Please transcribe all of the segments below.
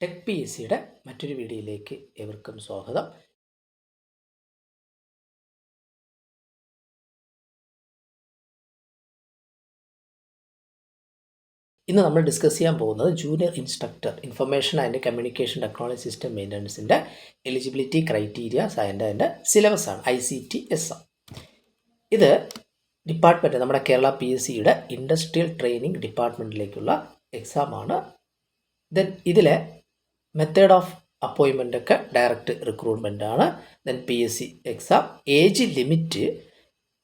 P S സിയുടെ മറ്റൊരു വീഡിയോയിലേക്ക് ഏവർക്കും സ്വാഗതം. ഇന്ന് നമ്മൾ ഡിസ്കസ് ചെയ്യാൻ പോകുന്നത് junior instructor information and communication technology system മെയിന്റനൻസിന്റെ eligibility criterias അതിന്റെ സിലബസ് ആണ് ഐ സി ടി എസ് ഇത് ഡിപ്പാർട്ട്മെന്റ് നമ്മുടെ കേരള പി എസ് സിയുടെ ഇൻഡസ്ട്രിയൽ ട്രെയിനിങ് ഡിപ്പാർട്ട്മെന്റിലേക്കുള്ള എക്സാമാണ് ദെൻ ഇതിലെ മെത്തേഡ് ഓഫ് അപ്പോയിൻമെന്റ് ഒക്കെ ഡയറക്റ്റ് റിക്രൂട്ട്മെന്റ് ആണ്. Then P S C exam age limit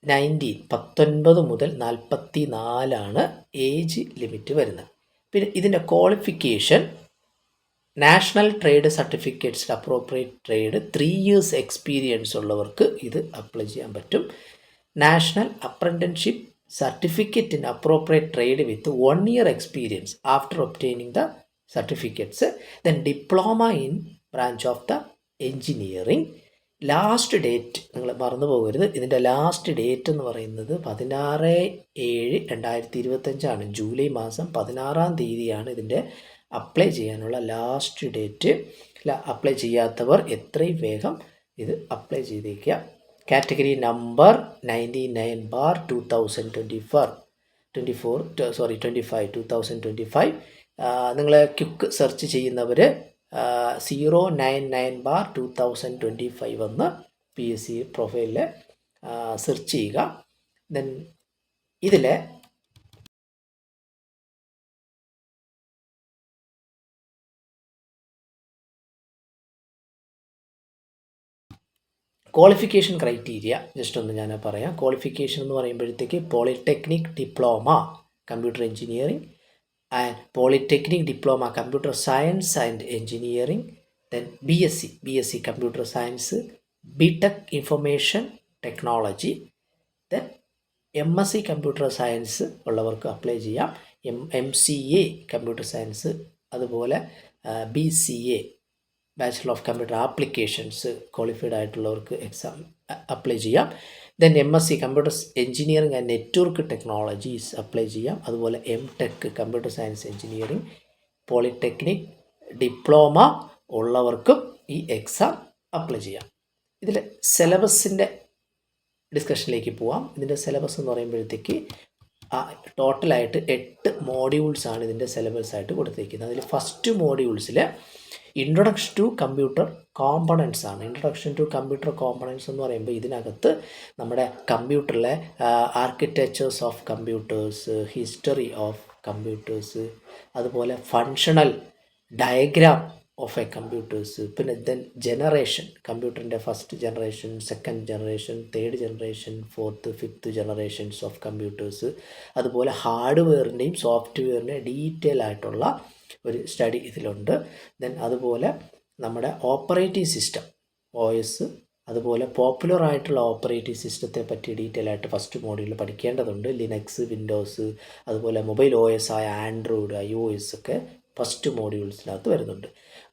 nineteen പത്തൊൻപത് മുതൽ നാൽപ്പത്തി നാലാണ് ഏജ് ലിമിറ്റ് വരുന്നത്. പിന്നെ ഇതിന്റെ qualification national trade certificates appropriate trade three years experience ഉള്ളവർക്ക് ഇത് അപ്ലൈ ചെയ്യാൻ പറ്റും. National apprenticeship certificate in appropriate trade with one year experience after obtaining the certificates then diploma in branch of the engineering last date നിങ്ങൾ മറന്നു പോകരുത്. ഇതിന്റെ last date എന്ന് പറയുന്നത് പതിനാറ് ഏഴ് രണ്ടായിരത്തി ഇരുപത്തഞ്ചാണ് ജൂലൈ മാസം പതിനാറാം തീയതിയാണ് ഇതിന്റെ അപ്ലൈ ചെയ്യാനുള്ള ലാസ്റ്റ് ഡേറ്റ് അപ്ലൈ ചെയ്യാത്തവർ എത്രയും വേഗം ഇത് അപ്ലൈ ചെയ്തേക്കുക. Category number ninety nine bar two thousand twenty four twenty four sorry twenty five two thousand twenty five നിങ്ങൾ ക്യുക്ക് സെർച്ച് ചെയ്യുന്നവർ zero nine nine bar two thousand twenty five എന്ന് P S C പ്രൊഫൈലിൽ search ചെയ്യുക. Then ഇതിൽ qualification criteria just ഒന്ന് ഞാൻ പറയാം. Qualification എന്ന് പറയുമ്പോഴത്തേക്ക് polytechnic diploma computer engineering and polytechnic diploma computer science and engineering then B S C B S C computer science B tech information technology then M S C computer science ഉള്ളവർക്ക് apply ചെയ്യാം. M M C A computer science അതുപോലെ B C A bachelor of computer applications qualified ആയിട്ടുള്ളവർക്ക് exam apply ചെയ്യാം. Then M S C computer engineering and network technologies apply ചെയ്യാം. അതുപോലെ M tech computer science engineering polytechnic diploma ഉള്ളവർക്കും ഈ exam apply ചെയ്യാം. ഇതിൽ സിലബസിന്റെ ഡിസ്കഷനിലേക്ക് പോവാം. ഇതിന്റെ സിലബസ് എന്ന് പറയുമ്പോഴത്തേക്ക് ടോട്ടലായിട്ട് എട്ട് മോഡ്യൂൾസാണ് ഇതിന്റെ സിലബസ് ആയിട്ട് കൊടുത്തിരിക്കുന്നത് അതിൽ ഫസ്റ്റ് മോഡ്യൂൾസിൽ ഇൻട്രൊഡക്ഷൻ ടു കമ്പ്യൂട്ടർ കോമ്പണൻസ് ആണ്. ഇൻട്രൊഡക്ഷൻ ടു കമ്പ്യൂട്ടർ കോമ്പണൻസ് എന്ന് പറയുമ്പോൾ ഇതിനകത്ത് നമ്മുടെ കമ്പ്യൂട്ടറിലെ architectures of computers history of computers അതുപോലെ functional diagram of a computers പിന്നെ ദെൻ ജനറേഷൻ കമ്പ്യൂട്ടറിന്റെ first generation second generation third generation fourth fifth generations of computers അതുപോലെ ഹാർഡ്വെയറിന്റെയും സോഫ്റ്റ്വെയറിന്റെയും ഡീറ്റെയിൽ ആയിട്ടുള്ള ഒരു സ്റ്റഡി ഇതിലുണ്ട്. ദെൻ അതുപോലെ നമ്മുടെ ഓപ്പറേറ്റിംഗ് സിസ്റ്റം ഒ എസ് അതുപോലെ പോപ്പുലർ ആയിട്ടുള്ള ഓപ്പറേറ്റിംഗ് സിസ്റ്റത്തെ പറ്റി ഡീറ്റെയിൽ ആയിട്ട് ഫസ്റ്റ് മോഡ്യൂളിൽ പഠിക്കേണ്ടതുണ്ട്. ലിനക്സ് വിൻഡോസ് അതുപോലെ മൊബൈൽ ഒ എസ് ആയ ആൻഡ്രോയിഡ് ഐ ഒ എസ് ഒക്കെ ഫസ്റ്റ് മോഡ്യൂൾസിനകത്ത് വരുന്നുണ്ട്.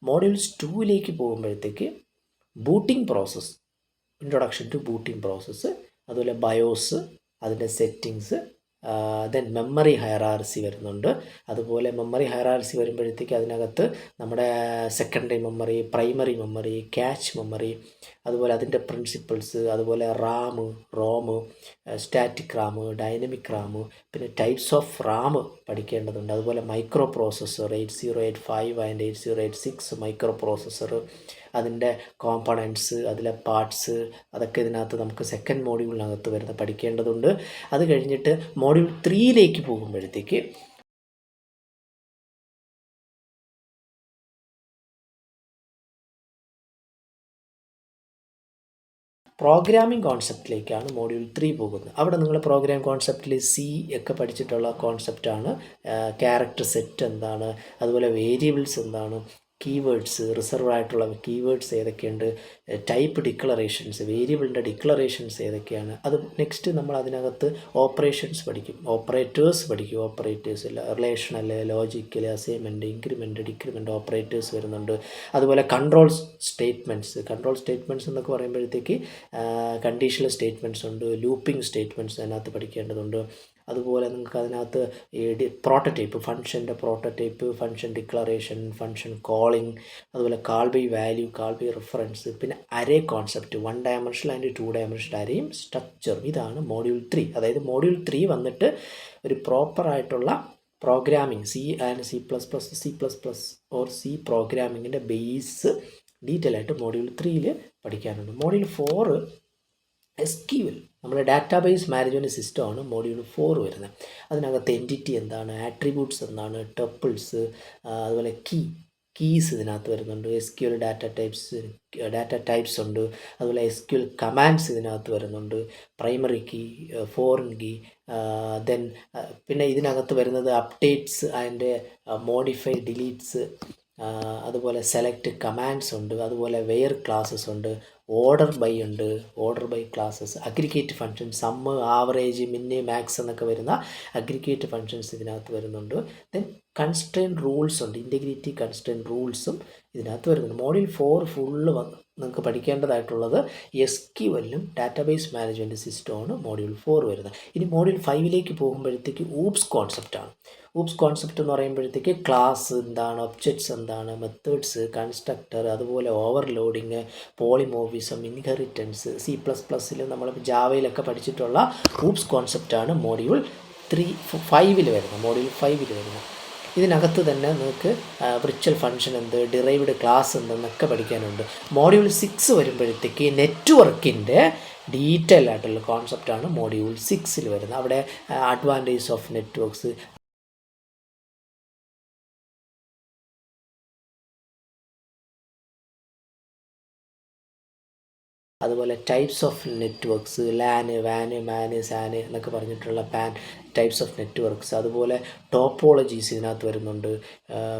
മോഡ്യൂൾസ് ടൂവിലേക്ക് പോകുമ്പോഴത്തേക്ക് booting process introduction to booting process അതുപോലെ ബയോസ് അതിന്റെ സെറ്റിങ്സ് ദെൻ മെമ്മറി ഹയറാർസി വരുന്നുണ്ട്. അതുപോലെ മെമ്മറി ഹയറാർസി വരുമ്പോഴത്തേക്ക് അതിനകത്ത് നമ്മുടെ secondary memory primary memory cache memory അതുപോലെ അതിന്റെ പ്രിൻസിപ്പിൾസ് അതുപോലെ RAM ROM static RAM dynamic RAM പിന്നെ ടൈപ്സ് ഓഫ് റാം പഠിക്കേണ്ടതുണ്ട്. അതുപോലെ microprocessor eight zero eight five and eight zero eight six microprocessor അതിന്റെ കോമ്പണൻസ് അതിലെ പാർട്സ് അതൊക്കെ ഇതിനകത്ത് നമുക്ക് സെക്കൻഡ് മോഡ്യൂളിനകത്ത് വരുന്ന പഠിക്കേണ്ടതുണ്ട്. അത് കഴിഞ്ഞിട്ട് മോഡ്യൂൾ ത്രീയിലേക്ക് പോകുമ്പോഴത്തേക്ക് പ്രോഗ്രാമിംഗ് കോൺസെപ്റ്റിലേക്കാണ് മോഡ്യൂൾ ത്രീ പോകുന്നത്. അവിടെ നിങ്ങൾ പ്രോഗ്രാം കോൺസെപ്റ്റിൽ സി ഒക്കെ പഠിച്ചിട്ടുള്ള കോൺസെപ്റ്റാണ് ക്യാരക്ടർ സെറ്റ് എന്താണ് അതുപോലെ വേരിയബിൾസ് എന്താണ് കീവേഡ്സ് റിസർവ് ആയിട്ടുള്ള കീവേഡ്സ് ഏതൊക്കെയുണ്ട്? ടൈപ്പ് ഡിക്ലറേഷൻസ് വേരിയബിളിന്റെ ഡിക്ലറേഷൻസ് ഏതൊക്കെയാണ്? അത് നെക്സ്റ്റ് നമ്മൾ അതിനകത്ത് ഓപ്പറേഷൻസ് പഠിക്കും. ഓപ്പറേറ്റേഴ്സ് പഠിക്കും. Operators relational logical assignment increment decrement operators വരുന്നുണ്ട്. അതുപോലെ കൺട്രോൾ സ്റ്റേറ്റ്മെന്റ്സ് കൺട്രോൾ സ്റ്റേറ്റ്മെന്റ്സ് എന്നൊക്കെ പറയുമ്പോഴത്തേക്ക് കണ്ടീഷണൽ സ്റ്റേറ്റ്മെന്റ്സ് ഉണ്ട് ലൂപ്പിംഗ് സ്റ്റേറ്റ്മെന്റ്സ് അതിനകത്ത് പഠിക്കേണ്ടതുണ്ട്. അതുപോലെ നിങ്ങൾക്ക് അതിനകത്ത് പ്രോട്ടോടൈപ്പ് ഫംഗ്ഷന്റെ prototype function declaration function calling അതുപോലെ call by value call by reference പിന്നെ array concept one dimensional and two dimensional അരയും സ്ട്രക്ചറും ഇതാണ് മോഡ്യൂൾ ത്രീ അതായത് മോഡ്യൂൾ ത്രീ വന്നിട്ട് ഒരു പ്രോപ്പറായിട്ടുള്ള programming C and C plus plus C plus plus or C പ്രോഗ്രാമിങ്ങിന്റെ base detail ആയിട്ട് module ത്രീയിൽ പഠിക്കാനുണ്ട്. മോഡ്യൂൾ ഫോറ് എസ് ക്യു നമ്മുടെ ഡാറ്റാബേസ് മാനേജ്മെന്റ് സിസ്റ്റമാണ് മോഡ്യൂൾ ഫോർ വരുന്നത്. അതിനകത്ത് എന്റിറ്റി എന്താണ് ആട്രിബ്യൂട്ട്സ് എന്താണ് ടപ്പിൾസ് അതുപോലെ കീ കീസ് ഇതിനകത്ത് വരുന്നുണ്ട്. S Q L data types data types ഉണ്ട്. അതുപോലെ എസ് ക്യൂൽ കമാൻഡ്സ് ഇതിനകത്ത് വരുന്നുണ്ട്. Primary key foreign key then പിന്നെ ഇതിനകത്ത് വരുന്നത് അപ്ഡേറ്റ്സ് ആൻഡ് മോഡിഫൈ ഡിലീറ്റ്സ് അതുപോലെ സെലക്ട് കമാൻഡ്സ് ഉണ്ട്. അതുപോലെ വെയർ ക്ലാസ്സസ് ഉണ്ട്. ഓർഡർ ബൈ ഉണ്ട് order by clauses aggregate function sum average min max എന്നൊക്കെ വരുന്ന അഗ്രിഗേറ്റ് ഫങ്ഷൻസ് ഇതിനകത്ത് വരുന്നുണ്ട്. ദെൻ കൺസ്ട്രെയിൻ റൂൾസ് ഉണ്ട് ഇന്റഗ്രിറ്റി കൺസ്ട്രെയിൻ റൂൾസും ഇതിനകത്ത് വരുന്നുണ്ട്. മോഡ്യൂൾ ഫോർ ഫുള്ള് നിങ്ങൾക്ക് പഠിക്കേണ്ടതായിട്ടുള്ളത് എസ് കി വല്ലും ഡാറ്റാബേസ് മാനേജ്മെന്റ് സിസ്റ്റമാണ് മോഡ്യൂൾ ഫോർ വരുന്നത്. ഇനി മോഡ്യൂൾ ഫൈവിലേക്ക് പോകുമ്പോഴത്തേക്ക് ഊപ്സ് കോൺസെപ്റ്റാണ് ഊപ്സ് കോൺസെപ്റ്റ് എന്ന് പറയുമ്പോഴത്തേക്ക് ക്ലാസ് എന്താണ് ഒബ്ജക്ട്സ് എന്താണ് മെത്തേഡ്സ് കൺസ്ട്രക്ടർ അതുപോലെ overloading polymorphism inheritance C plus പ്ലസ്സിൽ നമ്മൾ ജാവയിലൊക്കെ പഠിച്ചിട്ടുള്ള ഊപ്സ് കോൺസെപ്റ്റാണ് മോഡ്യൂൾ ത്രീ ഫൈവിൽ വരുന്നത്. മോഡ്യൂൾ ഫൈവിൽ വരുന്നത്. ഇതിനകത്ത് തന്നെ നിങ്ങൾക്ക് വിർച്വൽ ഫങ്ഷൻ എന്ത് ഡിറൈവ്ഡ് ക്ലാസ് എന്തെന്നൊക്കെ പഠിക്കാനുണ്ട്. മോഡ്യൂൾ സിക്സ് വരുമ്പോഴത്തേക്ക് നെറ്റ്വർക്കിന്റെ ഡീറ്റെയിൽ ആയിട്ടുള്ള കോൺസെപ്റ്റാണ് മോഡ്യൂൾ സിക്സിൽ വരുന്നത്. അവിടെ അഡ്വാന്റേജ് ഓഫ് നെറ്റ്വർക്ക്സ് അതുപോലെ ടൈപ്സ് ഓഫ് നെറ്റ്വർക്ക്സ് ലാന് വാന് മാന് സാന് എന്നൊക്കെ പറഞ്ഞിട്ടുള്ള പാൻ ടൈപ്സ് ഓഫ് നെറ്റ്വർക്ക്സ് അതുപോലെ ടോപ്പോളജീസ് ഇതിനകത്ത് വരുന്നുണ്ട്.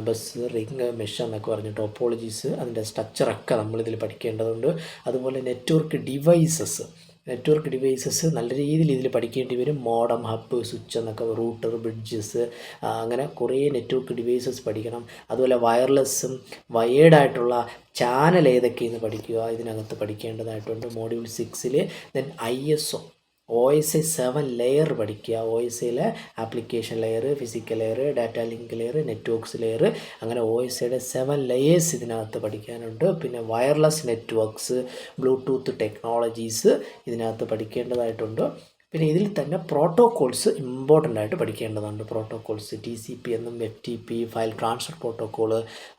ബസ് റിങ് മെഷ് എന്നൊക്കെ പറഞ്ഞ് ടോപ്പോളജീസ് അതിന്റെ സ്ട്രക്ചറൊക്കെ നമ്മളിതിൽ പഠിക്കേണ്ടതുണ്ട്. അതുപോലെ നെറ്റ്വർക്ക് ഡിവൈസസ് നെറ്റ്വർക്ക് ഡിവൈസസ് നല്ല രീതിയിൽ ഇതിൽ പഠിക്കേണ്ടി വരും. മോഡം ഹബ് സ്വിച്ച് എന്നൊക്കെ റൂട്ടർ ബ്രിഡ്ജസ് അങ്ങനെ കുറേ നെറ്റ്വർക്ക് ഡിവൈസസ് പഠിക്കണം. അതുപോലെ വയർലെസ്സും വയേർഡായിട്ടുള്ള ചാനൽ ഏതൊക്കെയെന്ന് പഠിക്കുക. ഇതിനകത്ത് പഠിക്കേണ്ടതായിട്ടുണ്ട്. മോഡ്യൂൾ സിക്സിൽ then I S O. O S I seven layer പഠിക്കുക. O S ഐയിലെ application layer physical layer data link layer networks layer അങ്ങനെ ഒ എസ് ഐയുടെ സെവൻ ലെയേഴ്സ് ഇതിനകത്ത് പഠിക്കാനുണ്ട്. പിന്നെ വയർലെസ് നെറ്റ്വർക്ക്സ് ബ്ലൂടൂത്ത് ടെക്നോളജീസ് ഇതിനകത്ത് പഠിക്കേണ്ടതായിട്ടുണ്ട്. പിന്നെ ഇതിൽ തന്നെ പ്രോട്ടോകോൾസ് ഇമ്പോർട്ടന്റ് ആയിട്ട് പഠിക്കേണ്ടതുണ്ട്. പ്രോട്ടോകോൾസ് ടി സി പി എന്നും F T P file transfer protocol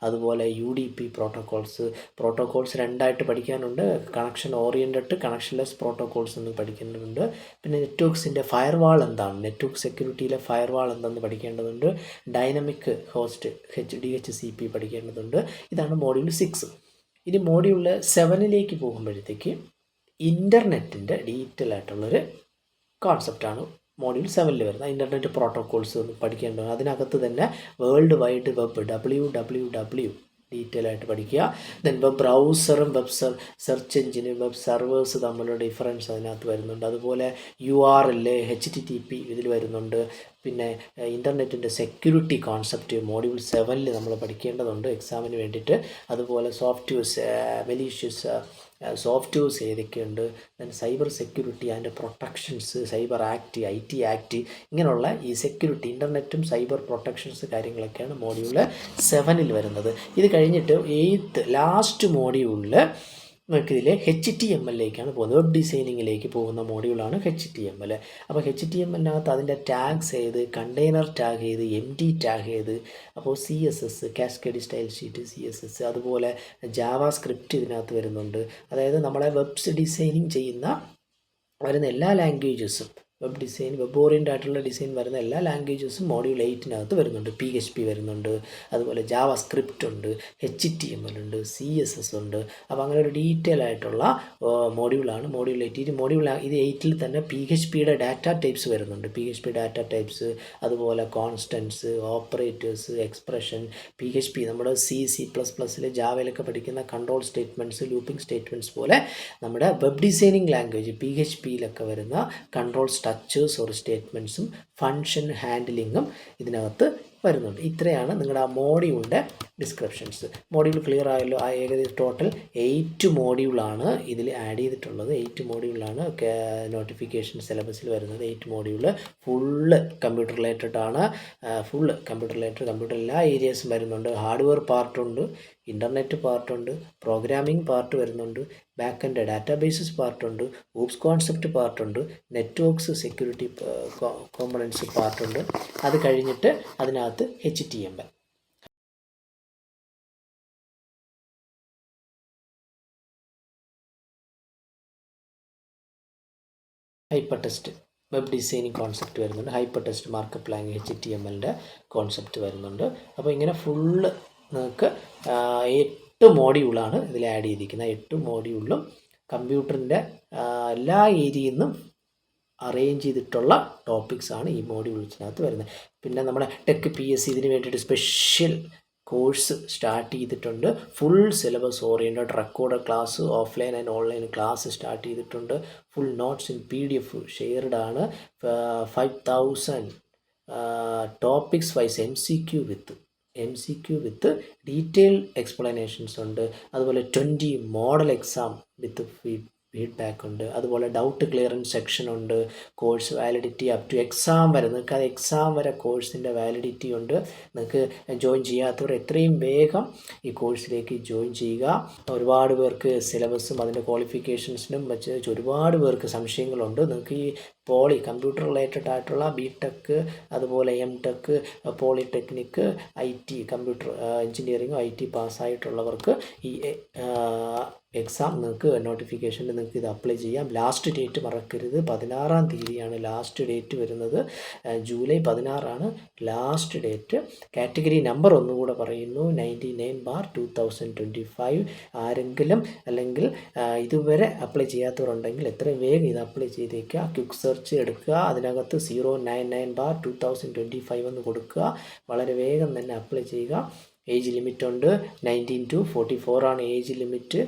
അതുപോലെ U D P protocols protocols രണ്ടായിട്ട് പഠിക്കാനുണ്ട്. കണക്ഷൻ ഓറിയന്റഡ് കണക്ഷൻലെസ് പ്രോട്ടോകോൾസ് എന്ന് പഠിക്കേണ്ടതുണ്ട്. പിന്നെ നെറ്റ്വർക്ക്സിന്റെ ഫയർവാൾ എന്താണ്? നെറ്റ്വർക്ക് സെക്യൂരിറ്റിയിലെ ഫയർവാൾ എന്തെന്ന് പഠിക്കേണ്ടതുണ്ട്. Dynamic host H D H C P പഠിക്കേണ്ടതുണ്ട്. ഇതാണ് മോഡ്യൂൾ സിക്സ് ഇനി മോഡ്യൂളിൽ സെവനിലേക്ക് പോകുമ്പോഴത്തേക്ക് ഇന്റർനെറ്റിന്റെ ഡീറ്റെയിൽ ആയിട്ടുള്ളൊരു കോൺസെപ്റ്റാണ് മോഡ്യൂൾ സെവനിൽ വരുന്നത്. ഇന്റർനെറ്റ് പ്രോട്ടോകോൾസ് പഠിക്കേണ്ടത് അതിനകത്ത് തന്നെ world wide web W W W detail ആയിട്ട് പഠിക്കുക. ദെൻ വെബ് ബ്രൗസറും വെബ് സെർച്ച് എഞ്ചിനും വെബ് സെർവേഴ്സ് തമ്മിലുള്ള ഡിഫറൻസ് അതിനകത്ത് വരുന്നുണ്ട്. അതുപോലെ U R L H T T P ഇതിൽ വരുന്നുണ്ട്. പിന്നെ ഇന്റർനെറ്റിന്റെ സെക്യൂരിറ്റി കോൺസെപ്റ്റ് മോഡ്യൂൾ സെവനിൽ നമ്മൾ പഠിക്കേണ്ടതുണ്ട് എക്സാമിന് വേണ്ടിയിട്ട്. അതുപോലെ softwares malicious softwares ഏതൊക്കെയുണ്ട്? Then cyber security and protections cyber act I T act ഇങ്ങനെയുള്ള ഈ സെക്യൂരിറ്റി ഇന്റർനെറ്റും സൈബർ പ്രൊട്ടക്ഷൻസ് കാര്യങ്ങളൊക്കെയാണ് മോഡ്യൂൾ സെവനിൽ വരുന്നത്. ഇത് കഴിഞ്ഞിട്ട് എയ്ത്ത് ലാസ്റ്റ് മോഡ്യൂളിൽ നമുക്കിതിൽ എച്ച് ടി എം എല്ലിലേക്കാണ് പോകുന്നത്. വെബ് ഡിസൈനിങ്ങിലേക്ക് പോകുന്ന മോഡ്യൂളാണ് എച്ച് ടി എം എൽ അപ്പോൾ എച്ച് ടി എം എല്ലിനകത്ത് അതിന്റെ ടാഗ്സ് ചെയ്ത് കണ്ടെയ്നർ ടാഗ് ചെയ്ത് എം ടി ടാഗ് ചെയ്ത് അപ്പോൾ C S S cascade style sheet C S S അതുപോലെ ജാവ സ്ക്രിപ്റ്റ് ഇതിനകത്ത് വരുന്നുണ്ട്. അതായത് നമ്മളെ വെബ്സ് ഡിസൈനിങ് ചെയ്യുന്ന വരുന്ന എല്ലാ ലാംഗ്വേജസും വെബ് ഡിസൈൻ വെബ് ഓറിയന്റ് ആയിട്ടുള്ള ഡിസൈൻ വരുന്ന എല്ലാ ലാംഗ്വേജസും മോഡ്യൂൾ എയ്റ്റിനകത്ത് വരുന്നുണ്ട്. പി എച്ച് പി വരുന്നുണ്ട്. അതുപോലെ ജാവ സ്ക്രിപ്റ്റ് ഉണ്ട്. എച്ച് ടി എം എൽ ഉണ്ട്. സി എസ് എസ് ഉണ്ട്. അപ്പോൾ അങ്ങനെ ഒരു ഡീറ്റെയിൽ ആയിട്ടുള്ള മോഡ്യൂളാണ് മോഡ്യൂൾ എയ്റ്റ് ഇത് മോഡ്യൂൾ ഇത് എയ്റ്റിൽ തന്നെ പി എച്ച് പിയുടെ ഡാറ്റ ടൈപ്സ് വരുന്നുണ്ട്. P H P data types അതുപോലെ constants operators expression P H P നമ്മുടെ സി സി പ്ലസ് പ്ലസ്സിൽ ജാവയിലൊക്കെ പഠിക്കുന്ന കൺട്രോൾ സ്റ്റേറ്റ്മെന്റ്സ് ലൂപ്പിംഗ് സ്റ്റേറ്റ്മെന്റ്സ് പോലെ നമ്മുടെ web designing language P H പിയിലൊക്കെ വരുന്ന കൺട്രോൾ സ്ട്രക്ചേഴ്സ് ഓർ സ്റ്റേറ്റ്മെന്റ്സും ഫങ്ഷൻ ഹാൻഡിലിങ്ങും ഇതിനകത്ത് വരുന്നുണ്ട്. ഇത്രയാണ് നിങ്ങളുടെ ആ മോഡ്യൂളിന്റെ ഡിസ്ക്രിപ്ഷൻസ് മോഡ്യൂൾ ക്ലിയർ ആയല്ലോ ആ ഏകദേശം ടോട്ടൽ എയ്റ്റ് മോഡ്യൂളാണ് ഇതിൽ ആഡ് ചെയ്തിട്ടുള്ളത്. എയ്റ്റ് മോഡ്യൂളാണ് നോട്ടിഫിക്കേഷൻ സിലബസിൽ വരുന്നത്. Eight module full computer related ആണ്. ഫുള്ള് കമ്പ്യൂട്ടർ റിലേറ്റഡ് കമ്പ്യൂട്ടർ എല്ലാ ഏരിയസും വരുന്നുണ്ട്. ഹാർഡ്വെയർ പാർട്ടുണ്ട് ഇന്റർനെറ്റ് പാർട്ടുണ്ട് പ്രോഗ്രാമിംഗ് പാർട്ട് വരുന്നുണ്ട് ബാക്ക് ആൻഡ് ഡാറ്റാബേസസ് പാർട്ടുണ്ട് ഊപ്സ് കോൺസെപ്റ്റ് പാർട്ടുണ്ട് നെറ്റ്വർക്ക്സ് സെക്യൂരിറ്റി കോമ്പണൻസ് പാർട്ടുണ്ട് അത് കഴിഞ്ഞിട്ട് അതിനകത്ത് H T M L hypertext web designing concept വരുന്നുണ്ട്. Hypertext markup language H T M എല്ലിന്റെ കോൺസെപ്റ്റ് വരുന്നുണ്ട്. അപ്പോൾ ഇങ്ങനെ ഫുള്ള് നിങ്ങൾക്ക് എട്ട് മോഡ്യൂളാണ് ഇതിൽ ആഡ് ചെയ്തിരിക്കുന്നത്. എട്ട് മോഡ്യൂളിലും കമ്പ്യൂട്ടറിന്റെ എല്ലാ ഏരിയയിൽ നിന്നും അറേഞ്ച് ചെയ്തിട്ടുള്ള ടോപ്പിക്സ് ആണ് ഈ മോഡ്യൂൾസിനകത്ത് വരുന്നത്. പിന്നെ നമ്മുടെ ടെക് പി എസ് സി ഇതിന് വേണ്ടിയിട്ട് സ്പെഷ്യൽ കോഴ്സ് സ്റ്റാർട്ട് ചെയ്തിട്ടുണ്ട്. Full syllabus oriented record class offline and online class start ചെയ്തിട്ടുണ്ട്. Full notes in P D F shared ആണ് five thousand topics wise M C Q with M C Q with detail explanations ഉണ്ട്. അതുപോലെ twenty model exam with feedback ഉണ്ട്. അതുപോലെ doubt clearance section ഉണ്ട്. Course validity up to exam വരെ നിങ്ങൾക്ക് അത് exam വരെ കോഴ്സിന്റെ വാലിഡിറ്റി ഉണ്ട്. നിങ്ങൾക്ക് ജോയിൻ ചെയ്യാത്തവർ എത്രയും വേഗം ഈ കോഴ്സിലേക്ക് ജോയിൻ ചെയ്യുക. ഒരുപാട് പേർക്ക് സിലബസും അതിന്റെ ക്വാളിഫിക്കേഷൻസിനും വെച്ച് ഒരുപാട് പേർക്ക് സംശയങ്ങളുണ്ട്. നിങ്ങൾക്ക് ഈ പോളി കമ്പ്യൂട്ടർ റിലേറ്റഡ് ആയിട്ടുള്ള ബി ടെക് അതുപോലെ M tech polytechnic I T computer engineering I T പാസ്സായിട്ടുള്ളവർക്ക് ഈ എക്സാം നിങ്ങൾക്ക് നോട്ടിഫിക്കേഷനിൽ നിങ്ങൾക്ക് ഇത് അപ്ലൈ ചെയ്യാം. ലാസ്റ്റ് ഡേറ്റ് മറക്കരുത്. പതിനാറാം തീയതിയാണ് ലാസ്റ്റ് ഡേറ്റ് വരുന്നത്. ജൂലൈ പതിനാറാണ് ലാസ്റ്റ് ഡേറ്റ് കാറ്റഗറി നമ്പർ ഒന്നുകൂടെ പറയുന്നു. Ninety nine bar two thousand twenty five ആരെങ്കിലും അല്ലെങ്കിൽ ഇതുവരെ അപ്ലൈ ചെയ്യാത്തവരുണ്ടെങ്കിൽ എത്രയും വേഗം ഇത് അപ്ലൈ ചെയ്തേക്കുക. ക്വിക്ക് സെർച്ച് എടുക്കുക. അതിനകത്ത് zero nine nine bar two thousand twenty five എന്ന് കൊടുക്കുക. വളരെ വേഗം തന്നെ അപ്ലൈ ചെയ്യുക. ഏജ് ലിമിറ്റ് ഉണ്ട്. നയന്റീൻ ടു ഫോർട്ടി ഫോർ ആണ് ഏജ് ലിമിറ്റ്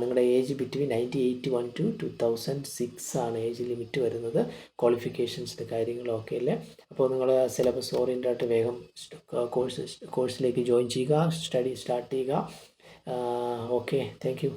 നിങ്ങളുടെ age between ninety eight one to two thousand six ആണ് ഏജ് ലിമിറ്റ് വരുന്നത്. ക്വാളിഫിക്കേഷൻസിന്റെ കാര്യങ്ങളൊക്കെ അല്ലേ? അപ്പോൾ നിങ്ങൾ സിലബസ് ഓറിയന്റ് ആയിട്ട് വേഗം കോഴ്സ് കോഴ്സിലേക്ക് ജോയിൻ ചെയ്യുക. സ്റ്റഡി സ്റ്റാർട്ട് ചെയ്യുക. Okay thank